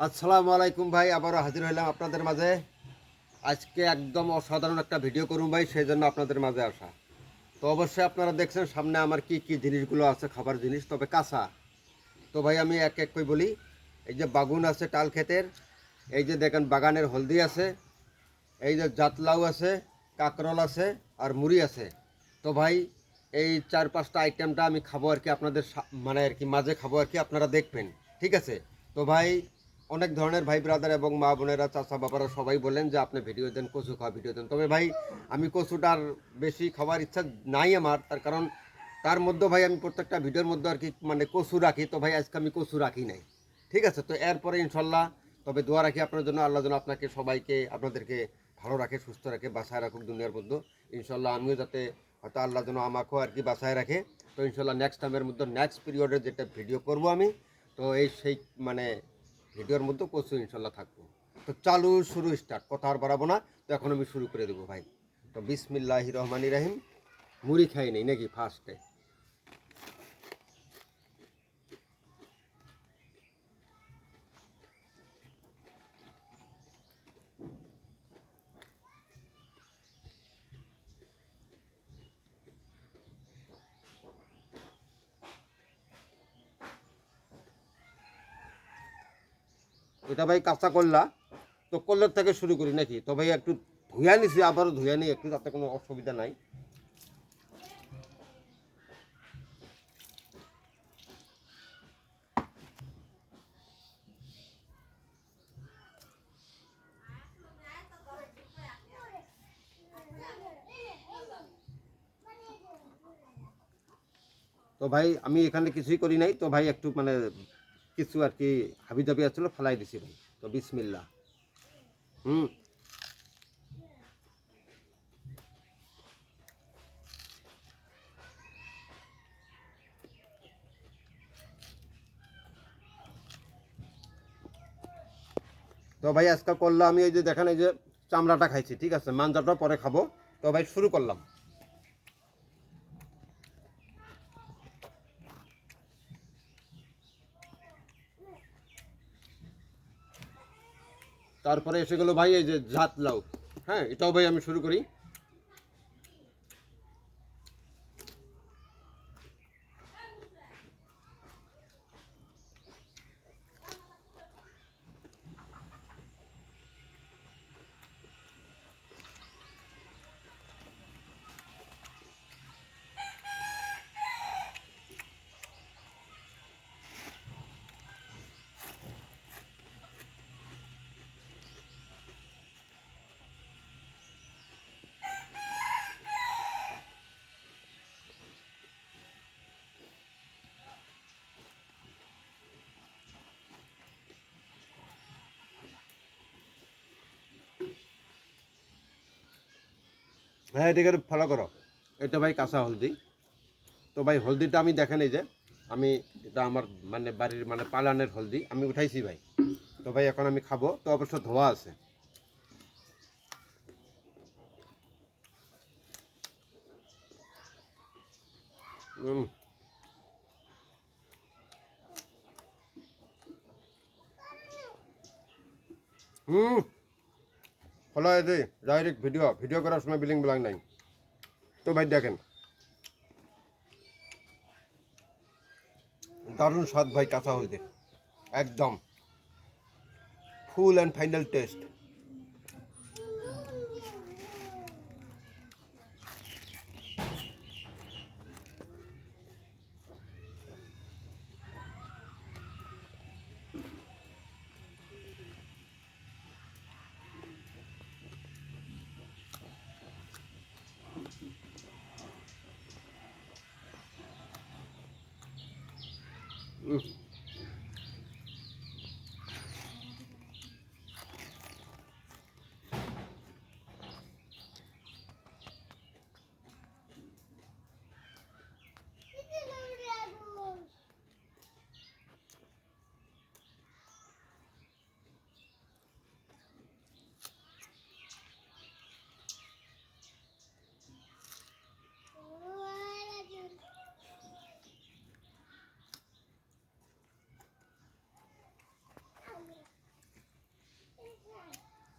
আসসালামু আলাইকুম ভাই, আবারও হাজির হইলাম আপনাদের মাঝে। আজকে একদম অসাধারণ একটা ভিডিও করুন ভাই, সেই জন্য আপনাদের মাঝে আসা। তো অবশ্যই আপনারা দেখছেন, সামনে আমার কি কি জিনিসগুলো আছে, খাবার জিনিস, তবে কাঁচা। তো ভাই, আমি এক এক করে বলি। এই যে বাগুন আছে টাল ক্ষেতের, এই যে দেখেন বাগানের হলদি আছে, এই যে জাতলাউ আছে, কাকরল আছে, আর মুড়ি আছে। তো ভাই, এই চার পাঁচটা আইটেমটা আমি খাব আর কি আপনাদের মানে আর কি মাঝে খাব আর কি আপনারা দেখবেন, ঠিক আছে? তো ভাই অনেক ধরনের ভাই ব্রাদার এবং মা বোনেরা, চাচা বাবারা সবাই বলেন যে, আপনি ভিডিও দেন, কচু খাওয়া ভিডিও দেন। তবে ভাই, আমি কচুটার বেশি খাওয়ার ইচ্ছা নাই আমার। তার কারণ, তার মধ্যে ভাই আমি প্রত্যেকটা ভিডিওর মধ্যে আর কি মানে কচু রাখি, তো ভাই আজকে আমি কচু রাখি নাই। ঠিক আছে? তো এরপরে ইনশাল্লাহ, তবে দোয়া রাখি আপনার জন্য। আল্লাহ যেন আপনাকে সবাইকে, আপনাদেরকে ভালো রাখে, সুস্থ রাখে বাসায় রাখুক দুনিয়ার মধ্যে। ইনশাল্লাহ আমিও যাতে হয়তো আল্লাহ যেন আমাকেও আর কি বাসায় রাখে। তো ইনশাল্লাহ নেক্সট টাইমের মধ্যে নেক্সট পিরিয়ডে যেটা ভিডিও করব আমি, তো এই সেই মানে ভিডিওর মধ্যে প্রচুর ইনশাল্লাহ থাকব। তো চালু, শুরু স্টার্ট কথা আর বাড়াবো না, তো এখন আমি শুরু করে দেবো ভাই। তো বিসমিল্লাহ রহমানি রাহিম, মুড়ি খাই নাকি ফার্স্টে এটা ভাই কাঁচা করলা তো কল্লার থেকে শুরু করি নাকি? তো ভাই একটু ধুয়া নিছি, আবারও ধুয়া নিই, একটু তাতে কোনো অসুবিধা নাই। তো ভাই আমি এখানে কিছুই করি নাই, তো ভাই একটু মানে কিছু আর কি হাবি জাবি আসছিল ফেলাই দিছি ভাই। তো বিসমিল্লা হুম। তো ভাই, আজকে করলাম আমি ওই যে, দেখেন এই যে চামড়াটা খাইছি, ঠিক আছে? মাঞ্জাটা পরে খাব। তো ভাই, শুরু করলাম। তারপরে এসে গেলো ভাই এই যে জাত লাউ। হ্যাঁ এটাও ভাই আমি শুরু করি। হ্যাঁ এটাকে ফলো করো। এটা ভাই কাঁচা হলদি। তো ভাই, হলদিটা আমি দেখেন এই যে, আমি এটা আমার মানে বাড়ির মানে পালানের হলদি, আমি উঠাইছি ভাই। তো ভাই, এখন আমি খাব। তো অবশ্য ধোয়া আছে। হুম হুম ফলো দে ডাইরেক্ট ভিডিও ভিডিও করার সময় বিলিং বিলাং নাই। তো ভাই দেখেন। দারুণ স্বাদ ভাই কাঁচা হয়েছে একদম। Full and final test Mm.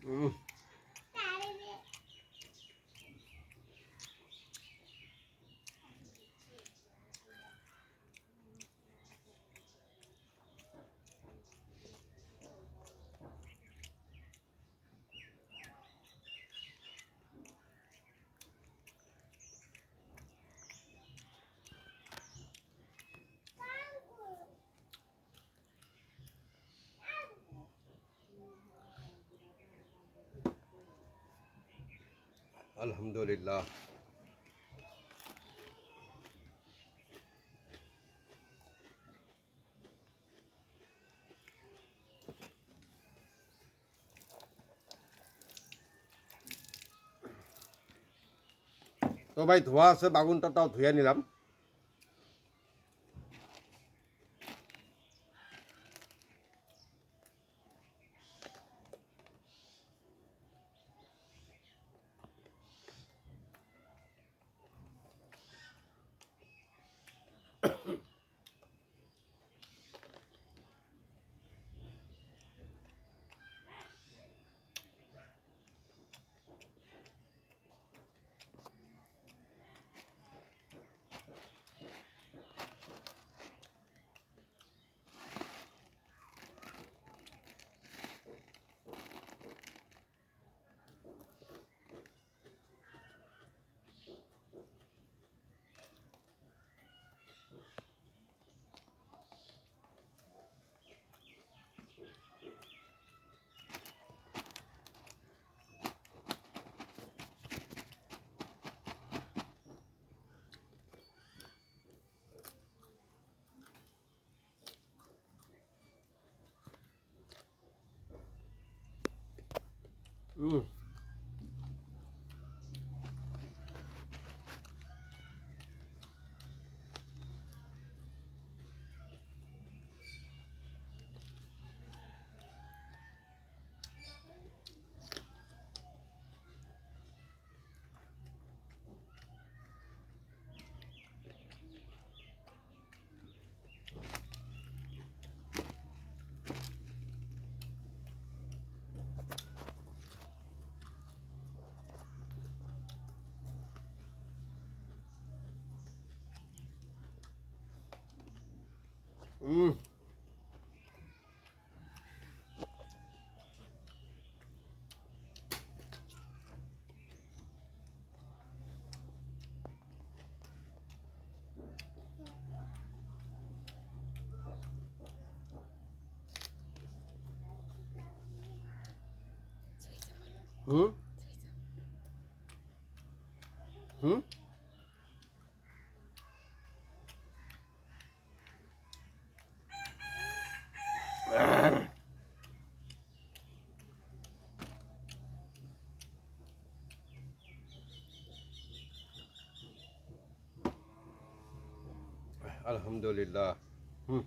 Mm. আলহামদুলিল্লাহ। তো ভাই ধোয়া আছে বাগুনটাও ধুয়ে নিলাম। হুম হুম হুম হুম আলহামদুলিল্লাহ হুম